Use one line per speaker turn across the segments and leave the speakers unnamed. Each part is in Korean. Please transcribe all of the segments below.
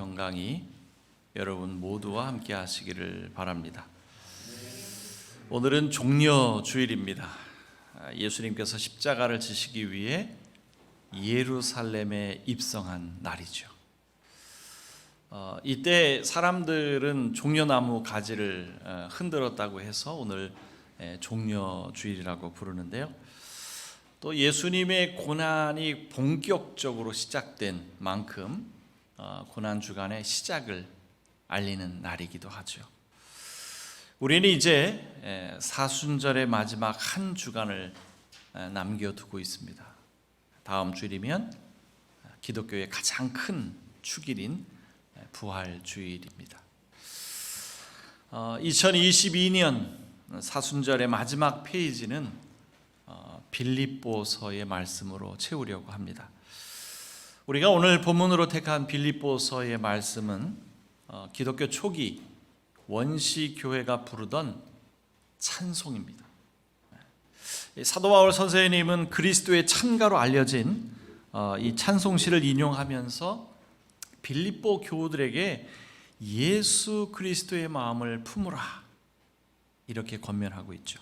건강히 여러분 모두와 함께 하시기를 바랍니다. 오늘은 종려 주일입니다. 아, 예수님께서 십자가를 지시기 위해 예루살렘에 입성한 날이죠. 어, 이때 사람들은 종려나무 가지를 어, 흔들었다고 해서 오늘 에, 종려 주일이라고 부르는데요. 또 예수님의 고난이 본격적으로 시작된 만큼 어, 고난 주간의 시작을 알리는 날이기도 하죠. 우리는 이제 에, 사순절의 마지막 한 주간을 에, 남겨두고 있습니다. 다음 주일이면 기독교의 가장 큰 축일인 부활 주일입니다. 어, 2022년 사순절의 마지막 페이지는 어, 빌립보서의 말씀으로 채우려고 합니다. 우리가 오늘 본문으로 택한 빌립보서의 말씀은 어, 기독교 초기 원시 교회가 부르던 찬송입니다. 사도 바울 선생님은 그리스도의 찬가로 알려진 어, 이 찬송시를 인용하면서 빌립보 교우들에게 예수 그리스도의 마음을 품으라 이렇게 권면하고 있죠.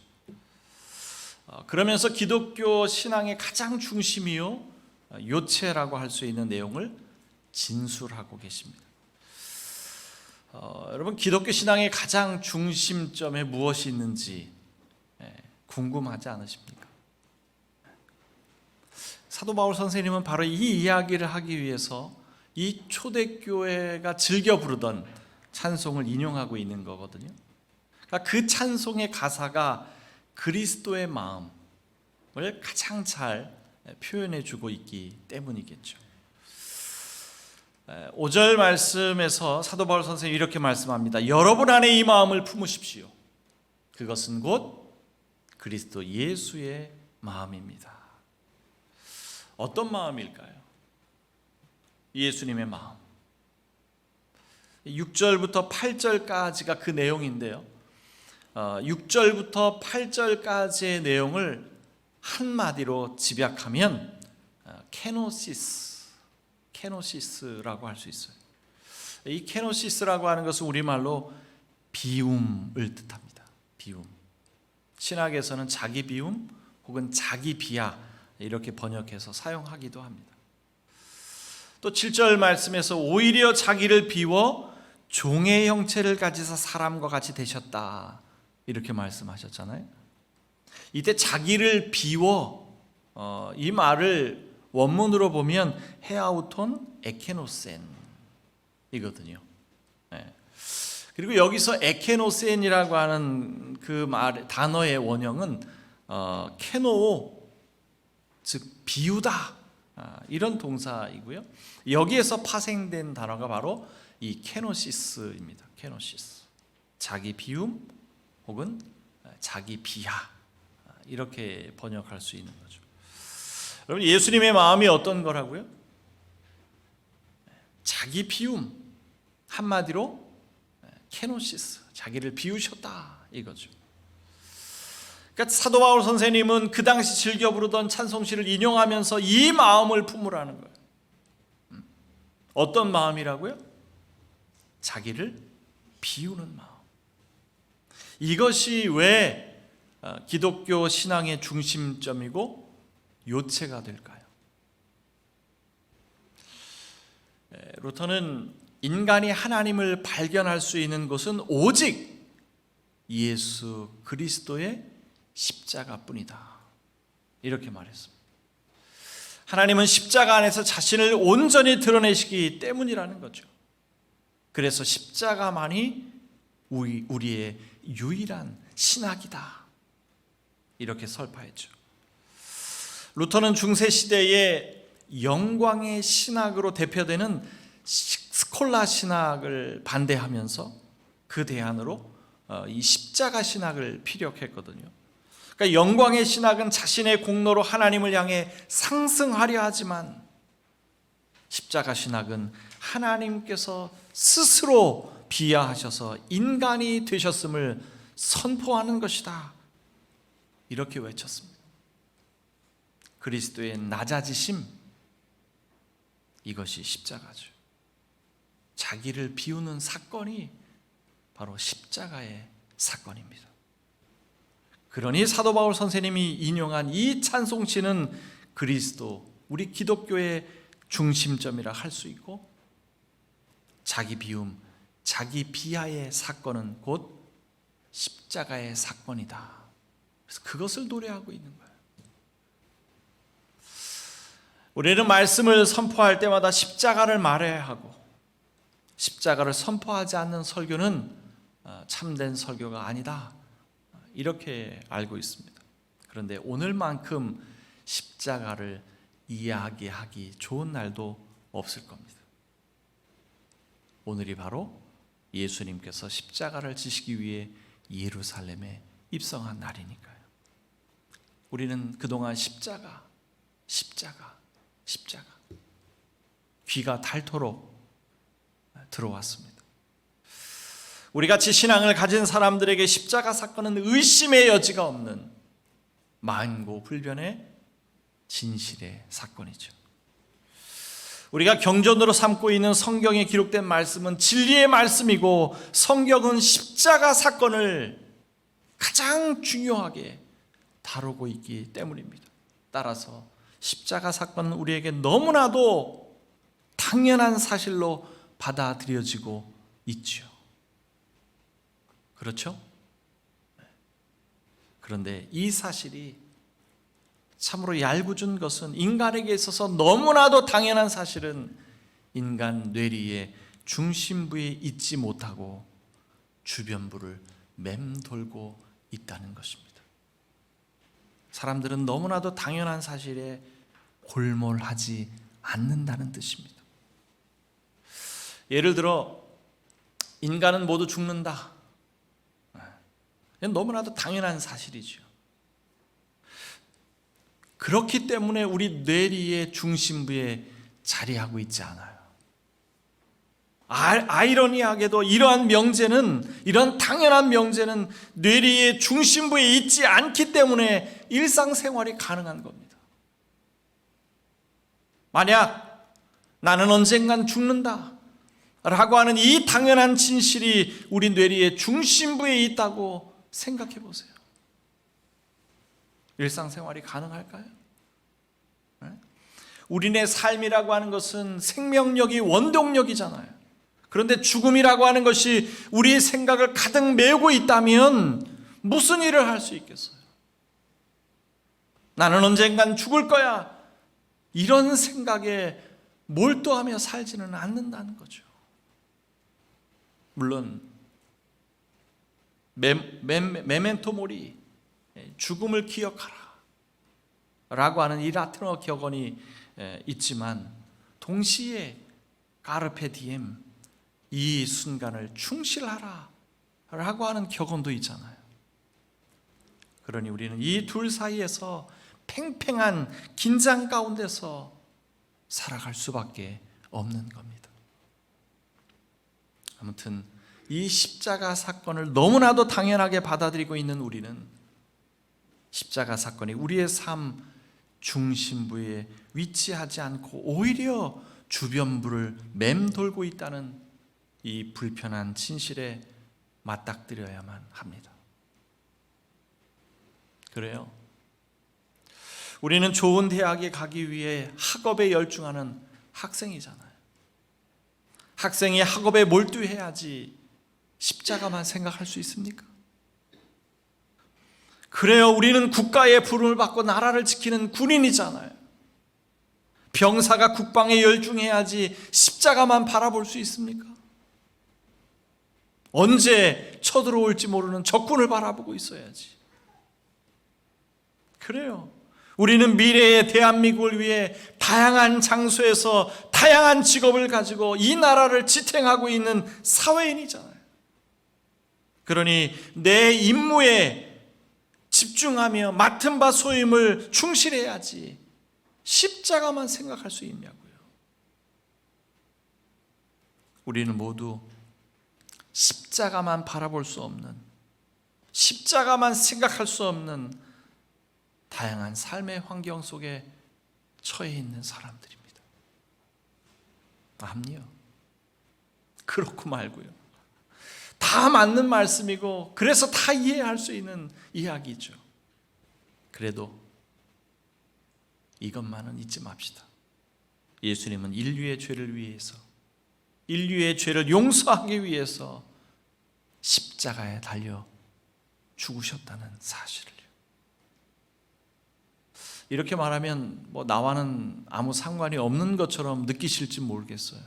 어, 그러면서 기독교 신앙의 가장 중심이요 요체라고 할 수 있는 내용을 진술하고 계십니다. 어, 여러분 기독교 신앙의 가장 중심점에 무엇이 있는지 예, 궁금하지 않으십니까? 사도 바울 선생님은 바로 이 이야기를 하기 위해서 이 초대교회가 즐겨 부르던 찬송을 인용하고 있는 거거든요. 그러니까 그 찬송의 가사가 그리스도의 마음을 가장 잘 표현해 주고 있기 때문이겠죠. 5절 말씀에서 사도 바울 선생님이 이렇게 말씀합니다. 여러분 안에 이 마음을 품으십시오. 그것은 곧 그리스도 예수의 마음입니다. 어떤 마음일까요? 예수님의 마음. 6절부터 8절까지가 그 내용인데요. 6절부터 8절까지의 내용을 한마디로 집약하면 케노시스, 케노시스라고 할 수 있어요. 이 케노시스라고 하는 것은 우리말로 비움을 뜻합니다. 비움. 신학에서는 자기 비움 혹은 자기 비하 이렇게 번역해서 사용하기도 합니다. 또 7절 말씀에서 오히려 자기를 비워 종의 형체를 가지사 사람과 같이 되셨다. 이렇게 말씀하셨잖아요. 이때 자기를 비워 어, 이 말을 원문으로 보면 헤아우톤 에케노센 이거든요. 네. 그리고 여기서 에케노센이라고 하는 그 말 단어의 원형은 어, 케노 즉 비우다 아, 이런 동사이고요. 여기에서 파생된 단어가 바로 이 케노시스입니다. 케노시스 자기 비움 혹은 자기 비하 이렇게 번역할 수 있는 거죠. 여러분 예수님의 마음이 어떤 거라고요? 자기 비움 한마디로 케노시스 자기를 비우셨다 이거죠. 그러니까 사도 바울 선생님은 그 당시 즐겨 부르던 찬송시를 인용하면서 이 마음을 품으라는 거예요. 음. 어떤 마음이라고요? 자기를 비우는 마음. 이것이 왜 어, 기독교 신앙의 중심점이고 요체가 될까요? 루터는 인간이 하나님을 발견할 수 있는 것은 오직 예수 그리스도의 십자가뿐이다. 이렇게 말했습니다. 하나님은 십자가 안에서 자신을 온전히 드러내시기 때문이라는 거죠. 그래서 십자가만이 우리, 우리의 유일한 신학이다. 이렇게 설파했죠. 루터는 중세 시대의 영광의 신학으로 대표되는 스콜라 신학을 반대하면서 그 대안으로 어, 이 십자가 신학을 피력했거든요. 그러니까 영광의 신학은 자신의 공로로 하나님을 향해 상승하려 하지만 십자가 신학은 하나님께서 스스로 비하하셔서 인간이 되셨음을 선포하는 것이다. 이렇게 외쳤습니다. 그리스도의 낮아지심 이것이 십자가죠. 자기를 비우는 사건이 바로 십자가의 사건입니다. 그러니 사도 바울 선생님이 인용한 이 찬송시는 그리스도 우리 기독교의 중심점이라 할 수 있고 자기 비움, 자기 비하의 사건은 곧 십자가의 사건이다. 그래서 그것을 노래하고 있는 거예요. 우리는 말씀을 선포할 때마다 십자가를 말해야 하고 십자가를 선포하지 않는 설교는 어, 참된 설교가 아니다. 이렇게 알고 있습니다. 그런데 오늘만큼 십자가를 이야기하기 좋은 날도 없을 겁니다. 오늘이 바로 예수님께서 십자가를 지시기 위해 예루살렘에 입성한 날이니까요. 우리는 그동안 십자가, 십자가, 십자가 귀가 닳도록 들어왔습니다. 우리 같이 신앙을 가진 사람들에게 십자가 사건은 의심의 여지가 없는 만고 불변의 진실의 사건이죠. 우리가 경전으로 삼고 있는 성경에 기록된 말씀은 진리의 말씀이고 성경은 십자가 사건을 가장 중요하게 다루고 있기 때문입니다. 따라서 십자가 사건은 우리에게 너무나도 당연한 사실로 받아들여지고 있죠. 그렇죠? 그런데 이 사실이 참으로 얄궂은 것은 인간에게 있어서 너무나도 당연한 사실은 인간 뇌리의 중심부에 있지 못하고 주변부를 맴돌고 있다는 것입니다. 사람들은 너무나도 당연한 사실에 골몰하지 않는다는 뜻입니다. 예를 들어 인간은 모두 죽는다. 너무나도 당연한 사실이죠. 그렇기 때문에 우리 뇌리의 중심부에 자리하고 있지 않아요. 아이러니하게도 이러한 명제는 이런 당연한 명제는 뇌리의 중심부에 있지 않기 때문에 일상생활이 가능한 겁니다. 만약 나는 언젠간 죽는다 라고 하는 이 당연한 진실이 우리 뇌리의 중심부에 있다고 생각해 보세요. 일상생활이 가능할까요? 네? 우리네 삶이라고 하는 것은 생명력이 원동력이잖아요. 그런데 죽음이라고 하는 것이 우리의 생각을 가득 메우고 있다면 무슨 일을 할 수 있겠어요? 나는 언젠간 죽을 거야. 이런 생각에 몰두하며 살지는 않는다는 거죠. 물론 메, 메, 메멘토 모리 죽음을 기억하라 라고 하는 이 라틴어 격언이 있지만 동시에 까르페 디엠 이 순간을 충실하라 라고 하는 격언도 있잖아요. 그러니 우리는 이 둘 사이에서 팽팽한 긴장 가운데서 살아갈 수밖에 없는 겁니다. 아무튼 이 십자가 사건을 너무나도 당연하게 받아들이고 있는 우리는 십자가 사건이 우리의 삶 중심부에 위치하지 않고 오히려 주변부를 맴돌고 있다는 이 불편한 진실에 맞닥뜨려야만 합니다. 그래요. 우리는 좋은 대학에 가기 위해 학업에 열중하는 학생이잖아요. 학생이 학업에 몰두해야지 십자가만 생각할 수 있습니까? 그래요. 우리는 국가의 부름을 받고 나라를 지키는 군인이잖아요. 병사가 국방에 열중해야지 십자가만 바라볼 수 있습니까? 언제 쳐들어올지 모르는 적군을 바라보고 있어야지. 그래요. 우리는 미래의 대한민국을 위해 다양한 장소에서 다양한 직업을 가지고 이 나라를 지탱하고 있는 사회인이잖아요. 그러니 내 임무에 집중하며 맡은 바 소임을 충실해야지 십자가만 생각할 수 있냐고요. 우리는 모두 십자가만 바라볼 수 없는 십자가만 생각할 수 없는 다양한 삶의 환경 속에 처해 있는 사람들입니다. 암요. 그렇고 말고요. 다 맞는 말씀이고 그래서 다 이해할 수 있는 이야기죠. 그래도 이것만은 잊지 맙시다. 예수님은 인류의 죄를 위해서 인류의 죄를 용서하기 위해서 십자가에 달려 죽으셨다는 사실을요. 이렇게 말하면 뭐 나와는 아무 상관이 없는 것처럼 느끼실지 모르겠어요.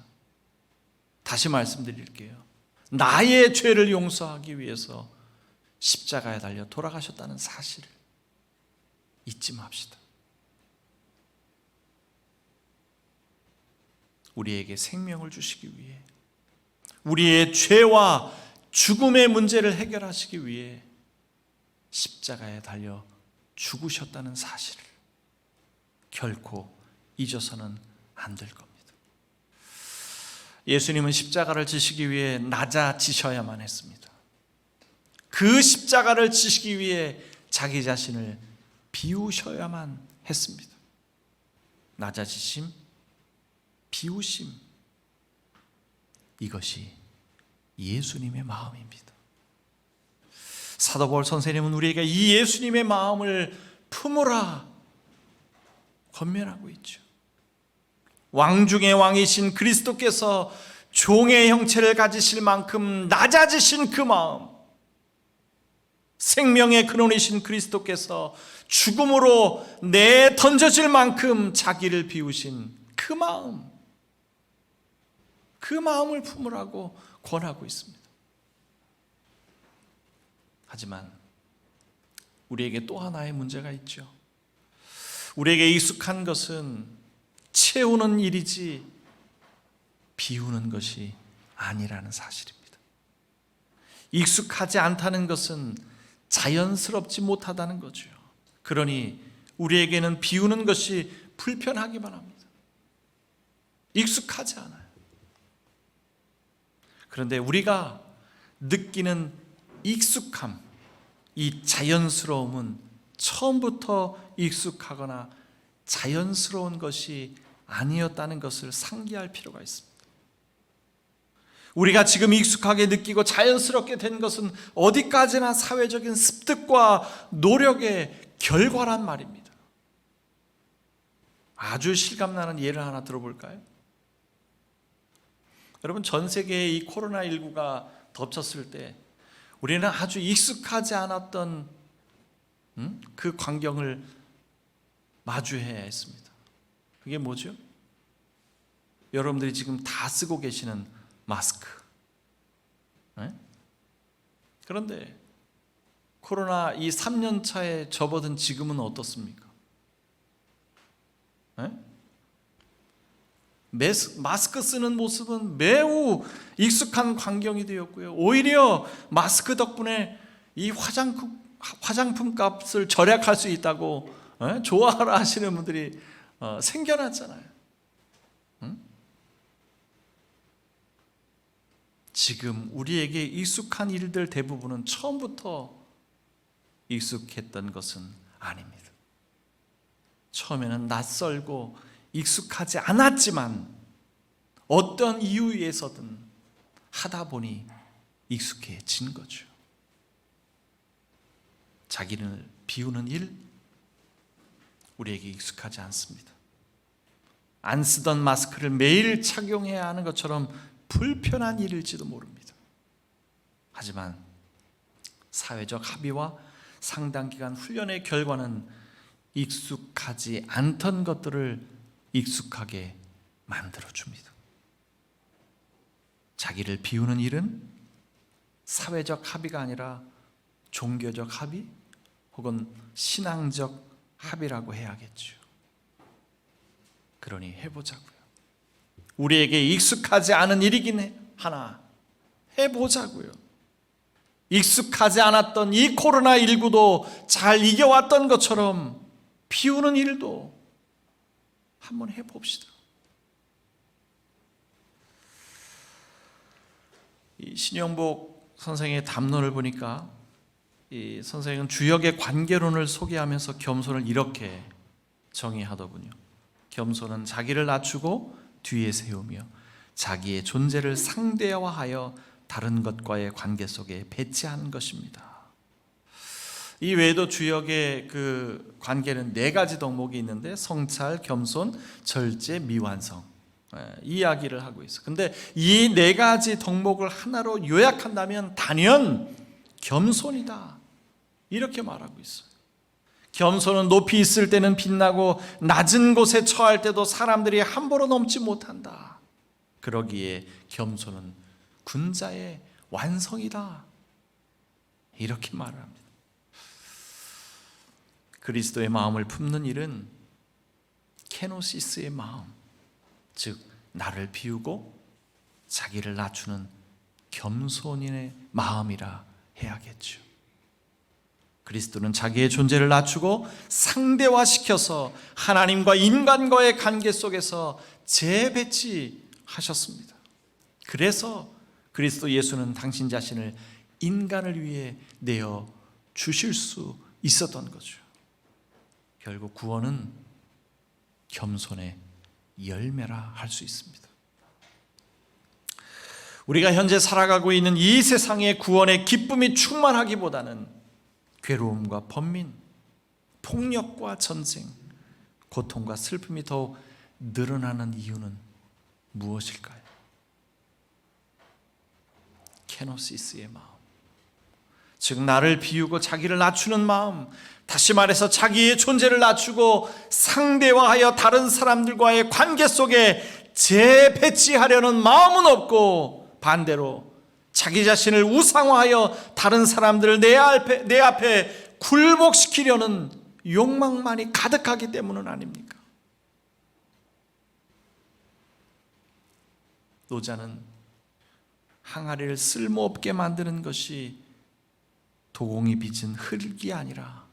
다시 말씀드릴게요. 나의 죄를 용서하기 위해서 십자가에 달려 돌아가셨다는 사실을 잊지 맙시다. 우리에게 생명을 주시기 위해 우리의 죄와 죽음의 문제를 해결하시기 위해 십자가에 달려 죽으셨다는 사실을 결코 잊어서는 안 될 겁니다. 예수님은 십자가를 지시기 위해 낮아지셔야만 했습니다. 그 십자가를 지시기 위해 자기 자신을 비우셔야만 했습니다. 낮아지심, 비우심. 이것이 예수님의 마음입니다. 사도 바울 선생님은 우리에게 이 예수님의 마음을 품으라 권면하고 있죠. 왕 중의 왕이신 그리스도께서 종의 형체를 가지실 만큼 낮아지신 그 마음, 생명의 근원이신 그리스도께서 죽음으로 내 던져질 만큼 자기를 비우신 그 마음, 그 마음을 품으라고 권하고 있습니다. 하지만 우리에게 또 하나의 문제가 있죠. 우리에게 익숙한 것은 채우는 일이지 비우는 것이 아니라는 사실입니다. 익숙하지 않다는 것은 자연스럽지 못하다는 거죠. 그러니 우리에게는 비우는 것이 불편하기만 합니다. 익숙하지 않아요. 그런데 우리가 느끼는 익숙함, 이 자연스러움은 처음부터 익숙하거나 자연스러운 것이 아니었다는 것을 상기할 필요가 있습니다. 우리가 지금 익숙하게 느끼고 자연스럽게 된 것은 어디까지나 사회적인 습득과 노력의 결과란 말입니다. 아주 실감나는 예를 하나 들어볼까요? 여러분 전 세계에 이 코로나 19가 덮쳤을 때 우리는 아주 익숙하지 않았던 음? 그 광경을 마주해야 했습니다. 그게 뭐죠? 여러분들이 지금 다 쓰고 계시는 마스크. 네? 그런데 코로나 이 3년 차에 접어든 지금은 어떻습니까? 네? 마스크 쓰는 모습은 매우 익숙한 광경이 되었고요. 오히려 마스크 덕분에 이 화장품, 화장품 값을 절약할 수 있다고 어? 좋아하라 하시는 분들이 어, 생겨났잖아요. 응? 지금 우리에게 익숙한 일들 대부분은 처음부터 익숙했던 것은 아닙니다. 처음에는 낯설고 익숙하지 않았지만 어떤 이유에서든 하다 보니 익숙해진 거죠. 자기를 비우는 일 우리에게 익숙하지 않습니다. 안 쓰던 마스크를 매일 착용해야 하는 것처럼 불편한 일일지도 모릅니다. 하지만 사회적 합의와 상당 기간 훈련의 결과는 익숙하지 않던 것들을 익숙하게 만들어 줍니다. 자기를 비우는 일은 사회적 합의가 아니라 종교적 합의 혹은 신앙적 합의라고 해야겠죠. 그러니 해보자고요. 우리에게 익숙하지 않은 일이긴 하나 해보자고요. 익숙하지 않았던 이 코로나19도 잘 이겨왔던 것처럼 비우는 일도 한번 해봅시다. 이 신영복 선생의 담론을 보니까 이 선생은 주역의 관계론을 소개하면서 겸손을 이렇게 정의하더군요. 겸손은 자기를 낮추고 뒤에 세우며 자기의 존재를 상대화하여 다른 것과의 관계 속에 배치하는 것입니다. 이 외에도 주역의 그 관계는 네 가지 덕목이 있는데 성찰, 겸손, 절제, 미완성 예, 이야기를 하고 있어. 근데 이 네 가지 덕목을 하나로 요약한다면 단연 겸손이다 이렇게 말하고 있어요. 겸손은 높이 있을 때는 빛나고 낮은 곳에 처할 때도 사람들이 함부로 넘지 못한다. 그러기에 겸손은 군자의 완성이다. 이렇게 말을 합니다. 그리스도의 마음을 품는 일은 케노시스의 마음, 즉 나를 비우고 자기를 낮추는 겸손인의 마음이라 해야겠죠. 그리스도는 자기의 존재를 낮추고 상대화시켜서 하나님과 인간과의 관계 속에서 재배치하셨습니다. 그래서 그리스도 예수는 당신 자신을 인간을 위해 내어 주실 수 있었던 거죠. 결국 구원은 겸손의 열매라 할 수 있습니다. 우리가 현재 살아가고 있는 이 세상의 구원의 기쁨이 충만하기보다는 괴로움과 번민, 폭력과 전쟁, 고통과 슬픔이 더욱 늘어나는 이유는 무엇일까요? 케노시스의 마음. 즉 나를 비우고 자기를 낮추는 마음, 다시 말해서 자기의 존재를 낮추고 상대화하여 다른 사람들과의 관계 속에 재배치하려는 마음은 없고 반대로 자기 자신을 우상화하여 다른 사람들을 내 앞에, 내 앞에 굴복시키려는 욕망만이 가득하기 때문은 아닙니까? 노자는 항아리를 쓸모없게 만드는 것이 도공이 빚은 흙이 아니라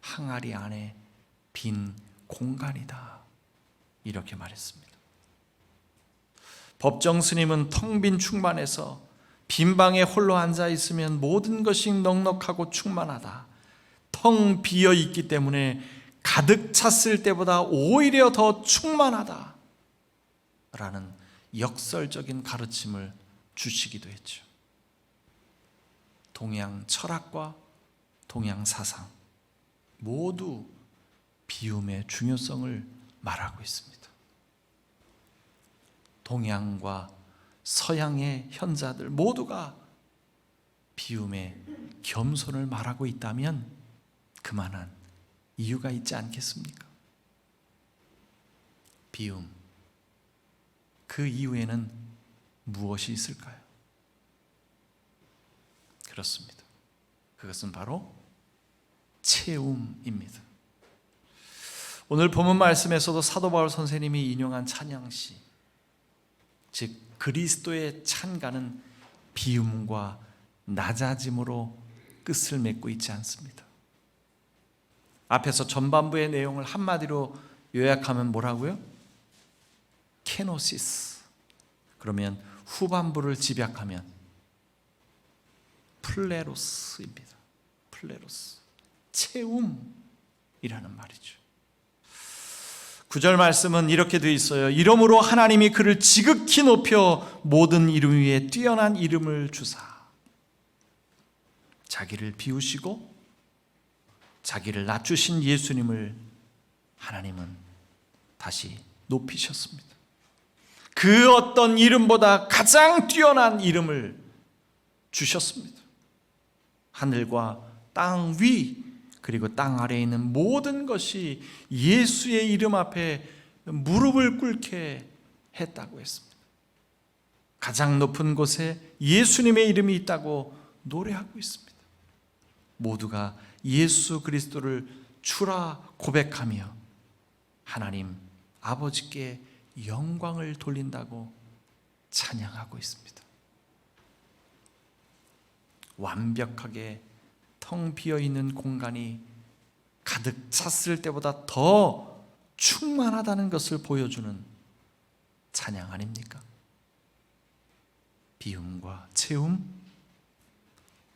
항아리 안에 빈 공간이다. 이렇게 말했습니다. 법정 스님은 텅 빈 충만에서 빈 방에 홀로 앉아 있으면 모든 것이 넉넉하고 충만하다. 텅 비어 있기 때문에 가득 찼을 때보다 오히려 더 충만하다. 라는 역설적인 가르침을 주시기도 했죠. 동양 철학과 동양 사상 모두 비움의 중요성을 말하고 있습니다. 동양과 서양의 현자들 모두가 비움의 겸손을 말하고 있다면 그만한 이유가 있지 않겠습니까? 비움. 그 이후에는 무엇이 있을까요? 그렇습니다. 그것은 바로 채움입니다. 오늘 본문 말씀에서도 사도 바울 선생님이 인용한 찬양시, 즉 그리스도의 찬가는 비움과 낮아짐으로 끝을 맺고 있지 않습니다. 앞에서 전반부의 내용을 한마디로 요약하면 뭐라고요? 케노시스. 그러면 후반부를 집약하면 플레로스입니다. 플레로스. 채움이라는 말이죠. 구절 말씀은 이렇게 되어 있어요. 이름으로 하나님이 그를 지극히 높여 모든 이름 위에 뛰어난 이름을 주사. 자기를 비우시고 자기를 낮추신 예수님을 하나님은 다시 높이셨습니다. 그 어떤 이름보다 가장 뛰어난 이름을 주셨습니다. 하늘과 땅 위, 그리고 땅 아래에 있는 모든 것이 예수의 이름 앞에 무릎을 꿇게 했다고 했습니다. 가장 높은 곳에 예수님의 이름이 있다고 노래하고 있습니다. 모두가 예수 그리스도를 주라 고백하며 하나님 아버지께 영광을 돌린다고 찬양하고 있습니다. 완벽하게 텅 비어 있는 공간이 가득 찼을 때보다 더 충만하다는 것을 보여주는 찬양 아닙니까? 비움과 채움,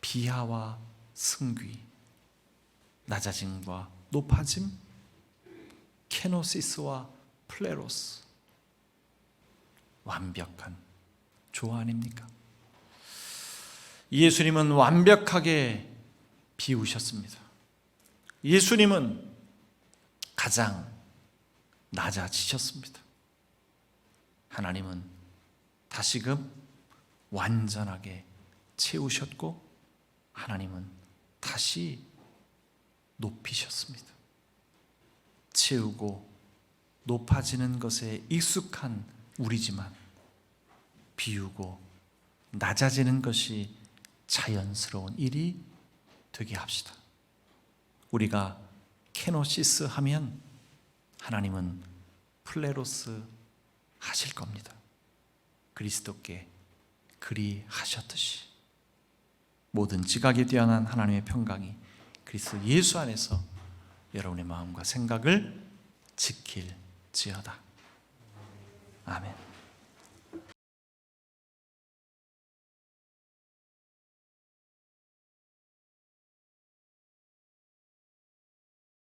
비하와 승귀, 낮아짐과 높아짐, 케노시스와 플레로스. 완벽한 조 아닙니까? 예수님은 완벽하게 비우셨습니다. 예수님은 가장 낮아지셨습니다. 하나님은 다시금 완전하게 채우셨고 하나님은 다시 높이셨습니다. 채우고 높아지는 것에 익숙한 우리지만 비우고 낮아지는 것이 자연스러운 일이 되게 합시다. 우리가 케노시스 하면 하나님은 플레로스 하실 겁니다. 그리스도께 그리 하셨듯이 모든 지각이 뛰어난 하나님의 평강이 그리스도 예수 안에서 여러분의 마음과 생각을 지킬지어다. 아멘.